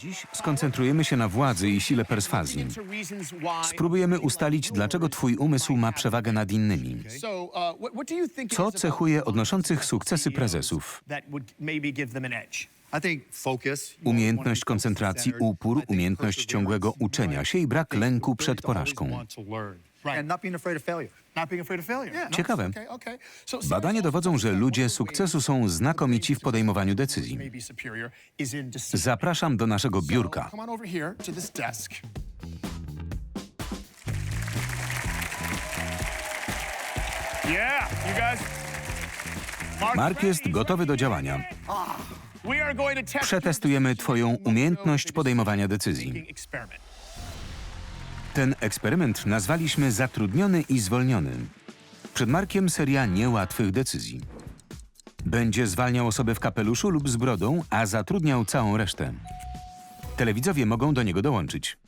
Dziś skoncentrujemy się na władzy i sile perswazji. Spróbujemy ustalić, dlaczego twój umysł ma przewagę nad innymi. Co cechuje odnoszących sukcesy prezesów? Umiejętność koncentracji, upór, umiejętność ciągłego uczenia się i brak lęku przed porażką. And not being afraid of failure. Ciekawe. Badania dowodzą, że ludzie sukcesu są znakomici w podejmowaniu decyzji. Zapraszam do naszego biurka. Mark jest gotowy do działania. Test Przetestujemy Twoją umiejętność podejmowania decyzji. Ten eksperyment nazwaliśmy zatrudniony i zwolniony. Przed Markiem seria niełatwych decyzji. Będzie zwalniał osobę w kapeluszu lub z brodą, a zatrudniał całą resztę. Telewidzowie mogą do niego dołączyć.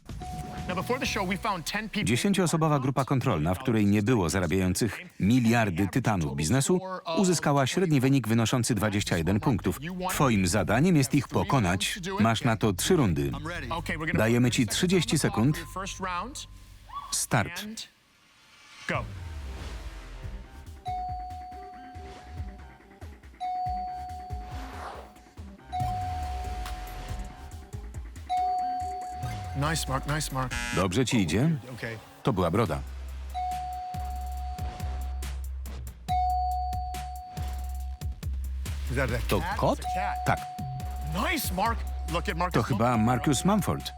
Dziesięcioosobowa grupa kontrolna, w której nie było zarabiających miliardy tytanów biznesu, uzyskała średni wynik wynoszący 21 punktów. Twoim zadaniem jest ich pokonać. Masz na to trzy rundy. Dajemy ci this 30 on the bottom sekund. Start. Nice, Mark. Nice, Mark. Dobrze ci idzie? Okay. To była broda. Is that a To kot? It's a cat. Tak, Nice, Mark. Look at Marcus. to chyba Marcus Mumford.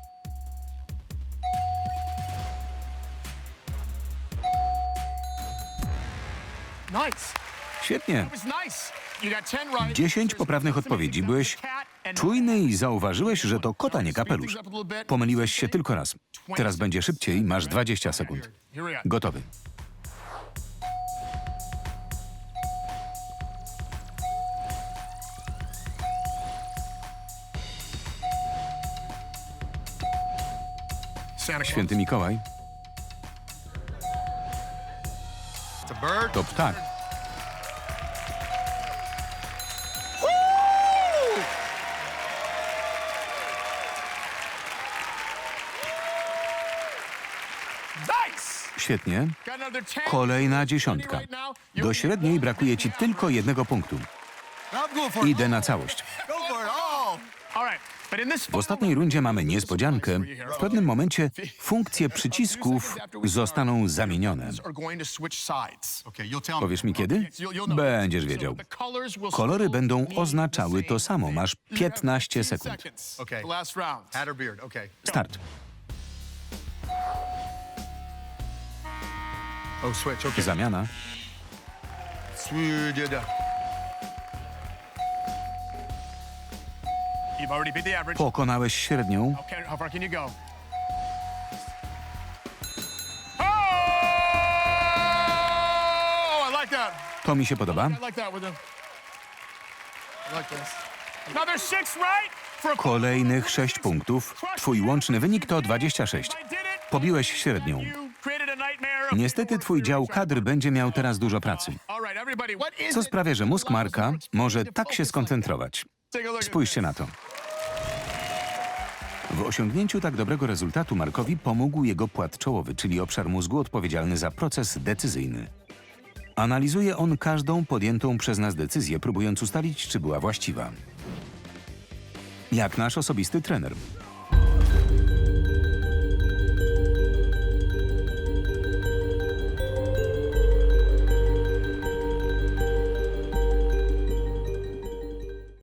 Nice. Świetnie. It was nice. You got 10 right. 10 poprawnych odpowiedzi. Byłeś czujny i zauważyłeś, że to kot, a nie kapelusz. Pomyliłeś się tylko raz. Teraz będzie szybciej, masz 20 sekund. Gotowy. Święty Mikołaj. To ptak. Świetnie. Got another 10. Kolejna dziesiątka. Do średniej brakuje ci tylko jednego punktu. Idę na całość. W ostatniej rundzie mamy niespodziankę. W pewnym momencie funkcje przycisków zostaną zamienione. Powiesz mi kiedy? Będziesz wiedział. Kolory będą oznaczały to samo. Masz You have 15 15 sekund. seconds. Like this. Another six, right? For a Kolejnych 6 punktów. Twój łączny wynik to 26. I did it. Pobiłeś średnią. You created a nightmare of Niestety twój dział kadr będzie miał teraz dużo pracy. Co sprawia, że mózg Marka może tak się skoncentrować. Spójrzcie na to. W osiągnięciu tak dobrego rezultatu Markowi pomógł jego płat czołowy, czyli obszar mózgu odpowiedzialny za proces decyzyjny. Analizuje on każdą podjętą przez nas decyzję, próbując ustalić, czy była właściwa. Jak nasz osobisty trener.